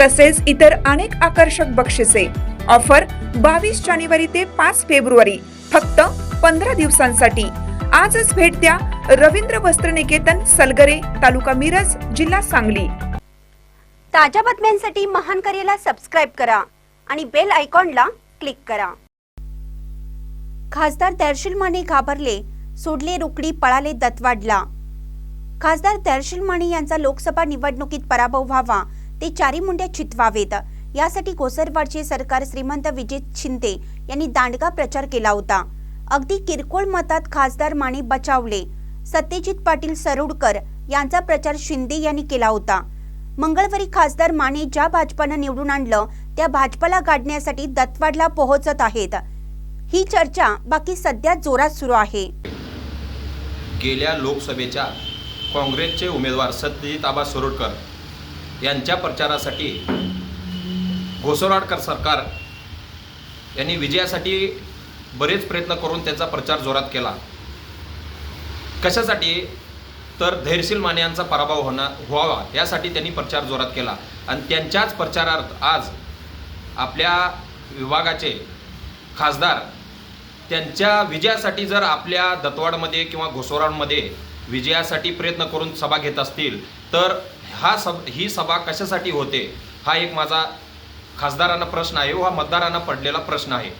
तसेच इतर अनेक आकर्षक बक्षिसे. ऑफर बावीस जानेवारी ते पाच फेब्रुवारी फक्त पंधरा दिवसांसाठी. आजच भेट द्या रवींद्र वस्त्र निकेतन सलगरे तालुका मिरज जिल्हा सांगली. ताज्या बातम्यांसाठी महान करेला सबस्क्राईब करा आणि बेल आयकॉनला क्लिक करा. खासदार दर्शील माने घाबरले सोडले रुकडी पळाले दत्तवाडला खासदार दर्शील माने यांचा लोकसभा निवडणुकीत पराभव व्हावा ते चारी मुंड्या चितवावेत. यासाठी कोसरवाडचे सरकार श्रीमंत विजय शिंदे यांनी दांडगा प्रचार केला होता. अगदी किरकोळ मतात खासदार माने बचावले. सत्यजित पाटील सरोडकर यांचा प्रचार शिंदे यांनी केला होता. मंगळवारी खासदार माने ज्या भाजपानं निवडून आणलं त्या भाजपाला गाडण्यासाठी दत्तवाडला पोहोचत आहेत. ही चर्चा बाकी सध्या जोरात सुरू आहे. गेल्या लोकसभेच्या काँग्रेसचे उमेदवार सत्यजित आबा सरोडकर यांच्या प्रचारासाठी घोसरवाडकर सरकार यांनी विजयासाठी बरेच प्रयत्न करून त्यांचा प्रचार जोरात केला. कशासाठी? तर धैर्यशील माने यांचा पराभव होणार व्हावा यासाठी त्यांनी प्रचार जोरात केला. आणि त्यांच्याच प्रचारार्थ आज आपल्या विभागाचे खासदार त्यांच्या विजयासाठी जर आपल्या दत्तवाडमध्ये किंवा घोसोराडमध्ये विजयासाठी प्रयत्न करून सभा घेत असतील तर हा सब ही सभा कशासाठी होते? हा एक माझा खासदारांना प्रश्न आहे व हा मतदारांना पडलेला प्रश्न आहे.